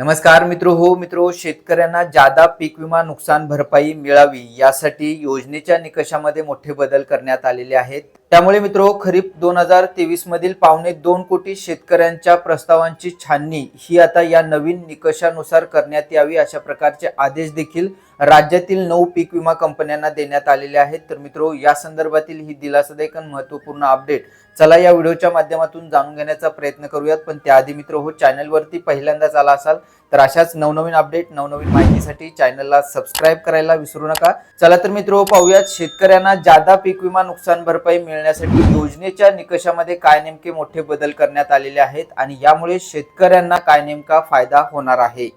नमस्कार मित्र हो मित्र शेतकऱ्यांना जादा पीक विमा नुकसान भरपाई मिळावी यासाठी योजनेच्या निकषामध्ये मोठे बदल करण्यात आलेले आहेत. त्यामुळे मित्र खरीप दोन हजार तेवीस मधील पावणे दोन कोटी शेतकऱ्यांच्या प्रस्तावांची छाननी ही आता या नवीन निकषानुसार करण्यात यावी अशा प्रकारचे आदेश देखील राज्यातील नऊ पीक विमा कंपन्यांना देण्यात आलेले आहेत. तर मित्र या संदर्भातील ही दिलासादायक आणि महत्त्वपूर्ण अपडेट चला या व्हिडिओच्या माध्यमातून जाणून घेण्याचा प्रयत्न करूयात. पण त्याआधी मित्र हो चॅनलवरती पहिल्यांदाच आला असाल तर अशाच नवनवीन अपडेट नवनवीन माहितीसाठी चॅनलला सबस्क्राईब करायला विसरू नका. चला तर मित्र पाहूयात शेतकऱ्यांना जादा पीक विमा नुकसान भरपाई मिळण्यासाठी योजनेच्या निकषामध्ये काय नेमके मोठे बदल करण्यात आलेले आहेत आणि यामुळे शेतकऱ्यांना काय नेमका फायदा होणार आहे?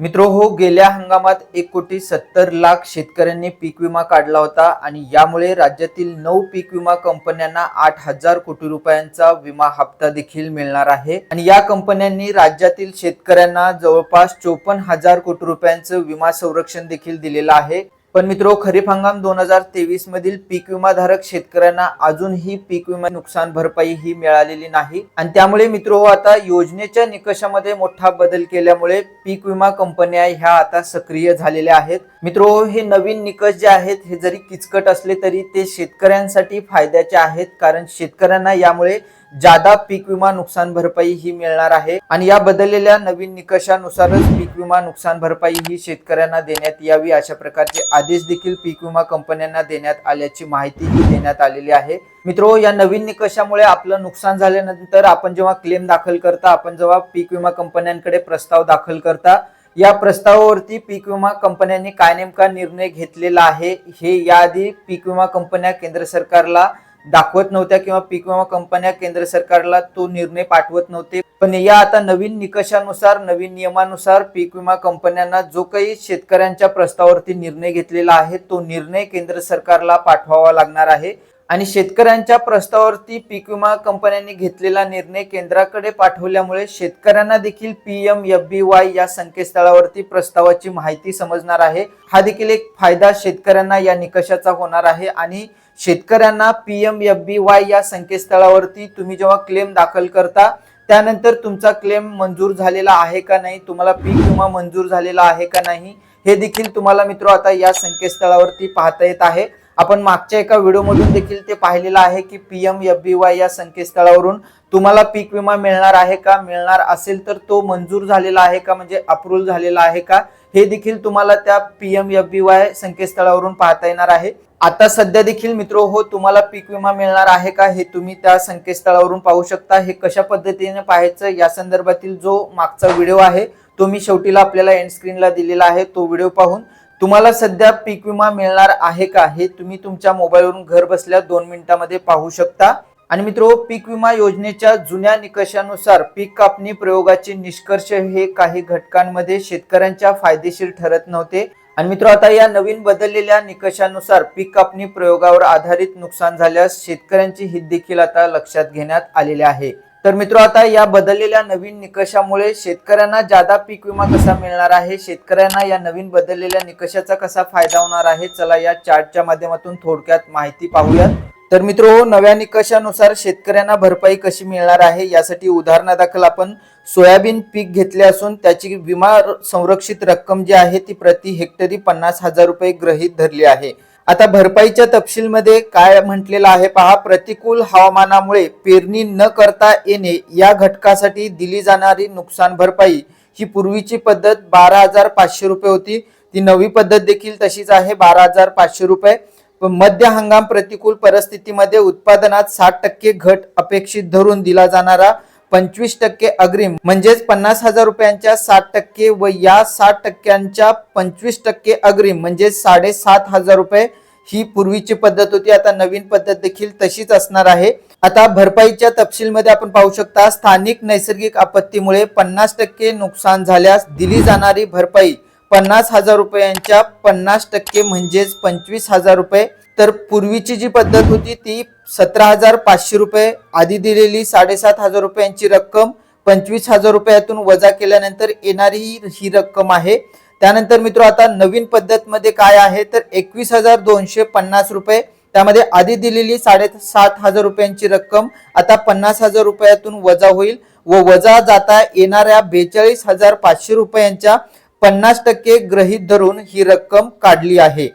मित्र हो गेल्या हंगामात एक कोटी सत्तर लाख शेतकऱ्यांनी पीक विमा काढला होता आणि यामुळे राज्यातील नऊ पीक विमा कंपन्यांना आठ हजार कोटी रुपयांचा विमा हप्ता देखील मिळणार आहे. आणि या कंपन्यांनी राज्यातील शेतकऱ्यांना जवळपास चोपन्न हजार कोटी रुपयांचं विमा संरक्षण देखील दिलेलं आहे. पण मित्रो खरीप हंगाम दोन हजार तेवीस मधील पीक विमा धारक शेतकऱ्यांना अजूनही पीक विमा नुकसान भरपाई ही मिळालेली नाही. आणि त्यामुळे मित्रो आता योजनेच्या निकषामध्ये मोठा बदल केल्यामुळे पीक विमा कंपन्या ह्या आता सक्रिय झालेल्या आहेत. मित्रो हे नवीन निकष जे आहेत हे जरी किचकट असले तरी ते शेतकऱ्यांसाठी फायद्याचे आहेत. कारण शेतकऱ्यांना यामुळे जादा पीक विमा नुकसान भरपाई ही मिळणार आहे. आणि या बदललेल्या नवीन निकषानुसारच पीक विमा नुकसान भरपाई ही शेतकऱ्यांना देण्यात यावी अशा प्रकारचे आदेश देखील पीक विमा कंपन्यांना देण्यात आल्याची माहिती ही देण्यात आलेली आहे. मित्रो या नवीन निकषामुळे आपलं नुकसान झाल्यानंतर आपण जेव्हा क्लेम दाखल करता आपण जेव्हा पीक विमा कंपन्यांकडे प्रस्ताव दाखल करता या प्रस्तावावरती पीक विमा कंपन्यांनी काय नेमका निर्णय घेतलेला आहे हे याआधी पीक विमा कंपन्या केंद्र सरकारला दाखवत नव्हत्या किंवा पीक विमा कंपन्या केंद्र सरकारला तो निर्णय पाठवत नव्हते. पण या आता नवीन निकषानुसार नवीन नियमानुसार पीक विमा कंपन्यांना जो काही शेतकऱ्यांच्या प्रस्तावावरती निर्णय घेतलेला आहे तो निर्णय केंद्र सरकारला पाठवावा लागणार आहे. आणि शेतकऱ्यांच्या प्रस्तावावरती पीक विमा कंपन्यांनी घेतलेला निर्णय केंद्राकडे पाठवल्यामुळे शेतकऱ्यांना देखील P M F B Y या संकेतस्थळावरती प्रस्तावाची माहिती समजणार आहे. हा देखील एक फायदा शेतकऱ्यांना या निकषाचा होणार आहे आणि शेतकऱ्यांना P M F B Y या संकेतस्थळावरती तुम्ही जेव्हा क्लेम दाखल करता त्यानंतर तुमचा क्लेम मंजूर झालेला आहे का नाही तुम्हाला पीक विमा मंजूर झालेला आहे का नाही हे देखील तुम्हाला मित्र आता या संकेतस्थळावरती पाहता येत आहे. आपण मागच्या एका व्हिडिओमधून देखील ते पाहिलेलं आहे की P M F B Y या संकेतस्थळावरून तुम्हाला पीक विमा मिळणार आहे का? मिळणार असेल तर तो मंजूर झालेला आहे का? म्हणजे अप्रूव्ह झालेला आहे का? हे देखील तुम्हाला त्या P M F B Y संकेतस्थळावरून पाहता येणार आहे. आता सध्या देखील मित्र हो तुम्हाला पीक विमा मिळणार आहे का? हे तुम्ही त्या संकेतस्थळावरून पाहू शकता. हे कशा पद्धतीने पाहायचं या संदर्भातील जो मागचा व्हिडिओ आहे तो मी शेवटीला आपल्याला एंड स्क्रीनला दिलेला आहे. तो व्हिडिओ पाहून तुम्हाला सध्या पीक विमा मिळणार आहे का हे तुम्ही तुमच्या मोबाईलवरून घर बसल्या दोन मिनिटांमध्ये पाहू शकता. आणि मित्र पीक विमा योजनेच्या जुन्या निकषानुसार पीक कापणी प्रयोगाचे निष्कर्ष हे काही घटकांमध्ये शेतकऱ्यांच्या फायदेशीर ठरत नव्हते. आणि मित्र आता या नवीन बदललेल्या निकषानुसार पीक कापणी प्रयोगावर आधारित नुकसान झाल्यास शेतकऱ्यांचे हित देखील आता लक्षात घेण्यात आलेले आहे. तर मित्र आता या बदललेल्या नवीन निकषामुळे शेतकऱ्यांना जादा पीक विमा कसा मिळणार आहे शेतकऱ्यांना या नवीन बदललेल्या निकषाचा कसा फायदा होणार आहे चला या चार्टच्या माध्यमातून थोडक्यात माहिती पाहूयात. तर मित्र हो नव्या निकषानुसार शेतकऱ्यांना भरपाई कशी मिळणार आहे यासाठी उदाहरणादाखल आपण सोयाबीन पीक घेतले असून त्याची विमा संरक्षित रक्कम जी आहे ती प्रति हेक्टरी पन्नास हजार रुपये ग्रहीत धरली आहे. आता भरपाईच्या तपशीलमध्ये काय म्हटलेलं आहे पहा. प्रतिकूल हवामानामुळे पेरणी न करता येणे या घटकासाठी दिली जाणारी नुकसान भरपाई. ही पूर्वीची पद्धत बारा हजार पाचशे रुपये होती. ती नवी पद्धत देखील तशीच आहे बारा हजार पाचशे रुपये. मध्य हंगाम प्रतिकूल परिस्थितीमध्ये उत्पादनात साठ टक्के घट अपेक्षित धरून दिला जाणारा पंचवीस टक्के अग्रिम म्हणजेच पन्नास हजार रुपयांच्या साठ टक्के व या साठ टक्क्यांच्या पंचवीस टक्के अग्रिम म्हणजेच साडेसात हजार रुपये. ही पूर्वीची पद्धत होती आता नवीन पद्धत देखील तशीच असणार आहे. आता भरपाईच्या तपशीलमध्ये आपण पाहू शकता स्थानिक नैसर्गिक आपत्तीमुळे पन्नास टक्के नुकसान झाल्यास दिली जाणारी भरपाई पन्नास हजार रुपयांच्या पन्नास टक्के म्हणजेच पंचवीस हजार रुपये. तर पूर्वीची जी पद्धत होती ती सतरा हजार पाचशे रुपये. आधी दिलेली साडेसात हजार रुपयांची रक्कम पंचवीस हजार रुपयातून वजा केल्यानंतर येणारी ही रक्कम आहे. त्यानंतर मित्र आता नवीन पद्धत मध्ये काय आहे? तर एकवीस हजार दोनशे पन्नास रुपये. त्यामध्ये आधी दिलेली साडेसात हजार रुपयांची रक्कम आता पन्नास हजार रुपयातून वजा होईल व वजा जाता येणाऱ्या बेचाळीस हजार पाचशे रुपयांच्या पन्नास टक्के गृहीत धरून ही रक्कम काढली आहे.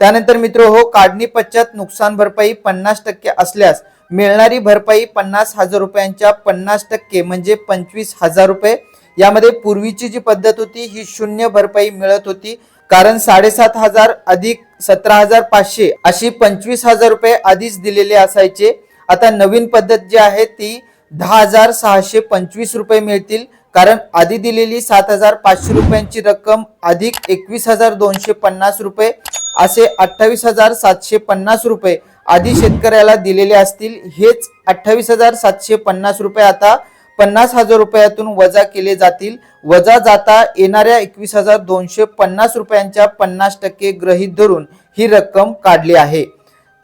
त्यानंतर मित्र हो काढणी पश्चात नुकसान भरपाई पन्नास टक्के असल्यास मिळणारी भरपाई पन्नास हजार रुपयांच्या पन्नास टक्के म्हणजे पंचवीस हजार रुपये. यामध्ये पूर्वीची जी पद्धत होती ही शून्य भरपाई मिळत होती. कारण साडेसात हजार अधिक सतरा हजार पाचशे अशी पंचवीस हजार रुपये आधीच दिलेले असायचे. आता नवीन पद्धत जी आहे ती दहा हजार सहाशे पंचवीस रुपये मिळतील. कारण आधी दिलेली सात हजार पाचशे रुपयांची रक्कम अधिक एकवीस हजार दोनशे पन्नास रुपये असे अठ्ठावीस हजार सातशे पन्नास रुपये आधी शेतकऱ्याला दिलेले असतील. हेच अठ्ठावीस हजार सातशे पन्नास रुपये आता पन्नास हजार रुपयातून वजा केले जातील. वजा जाता येणाऱ्या एकवीस हजार दोनशे पन्नास रुपयांच्या पन्नास टक्के गृहीत धरून ही रक्कम काढली आहे.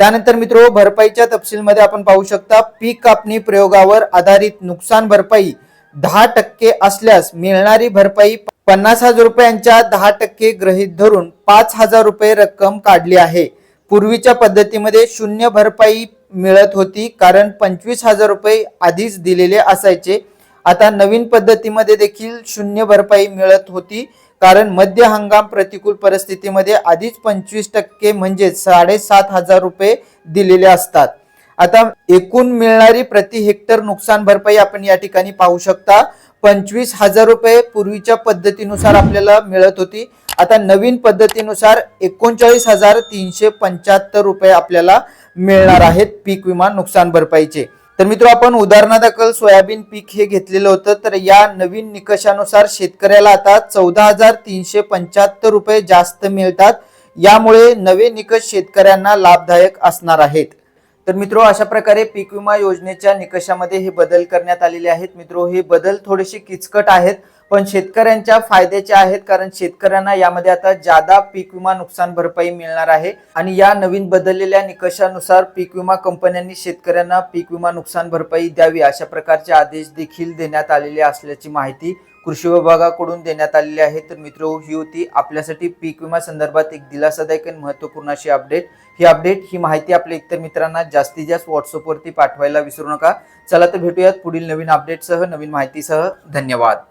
त्यानंतर मित्र भरपाईच्या तपशीलमध्ये आपण पाहू शकता पीक कापणी प्रयोगावर आधारित नुकसान भरपाई दहा टक्के असल्यास मिळणारी भरपाई पन्नास हजार रुपयांच्या दहा टक्के गृहीत धरून पाच हजार रुपये रक्कम काढली आहे. पूर्वीच्या पद्धतीमध्ये शून्य भरपाई मिळत होती कारण पंचवीस हजार रुपये आधीच दिलेले असायचे. आता नवीन पद्धतीमध्ये देखील शून्य भरपाई मिळत होती कारण मध्य हंगाम प्रतिकूल परिस्थितीमध्ये आधीच पंचवीस टक्के म्हणजे साडेसात हजार रुपये दिलेले असतात. आता एकूण मिळणारी प्रति हेक्टर नुकसान भरपाई आपण या ठिकाणी पाहू शकता. पंचवीस हजार रुपये पूर्वीच्या पद्धतीनुसार आपल्याला मिळत होती. आता नवीन पद्धतीनुसार एकोणचाळीस हजार तीनशे पंच्याहत्तर रुपये आपल्याला मिळणार आहेत पीक विमा नुकसान भरपाईचे. तर मित्र आपण उदाहरणादाखल सोयाबीन पीक हे घेतलेलं होतं. तर या नवीन निकषानुसार शेतकऱ्याला आता चौदा हजार तीनशे पंच्याहत्तर रुपये जास्त मिळतात. यामुळे नवे निकष शेतकऱ्यांना लाभदायक असणार आहेत. तर मित्रो अशा प्रकारे पीक विमा योजनेच्या निकषामध्ये हे बदल करण्यात आलेले आहेत. मित्रो हे बदल थोडेसे किचकट आहेत. पण शेतकऱ्यांच्या फायद्याचे आहेत कारण शेतकऱ्यांना यामध्ये आता जादा पीक विमा नुकसान भरपाई मिळणार आहे आणि या नवीन बदललेल्या निकषानुसार पीक विमा कंपन्यांनी शेतकऱ्यांना पीक विमा नुकसान भरपाई द्यावी अशा प्रकारचे आदेश देखील देण्यात आलेले असल्याची माहिती कृषी विभागाकडून देण्यात आलेली आहे. तर मित्र ही होती आपल्यासाठी पीक विमा संदर्भात एक दिलासादायक आणि महत्त्वपूर्ण अशी अपडेट. ही अपडेट ही माहिती आपल्या इतर मित्रांना जास्तीत जास्त व्हॉट्सअपवरती पाठवायला विसरू नका. चला तर भेटूयात पुढील नवीन अपडेटसह नवीन माहितीसह. धन्यवाद.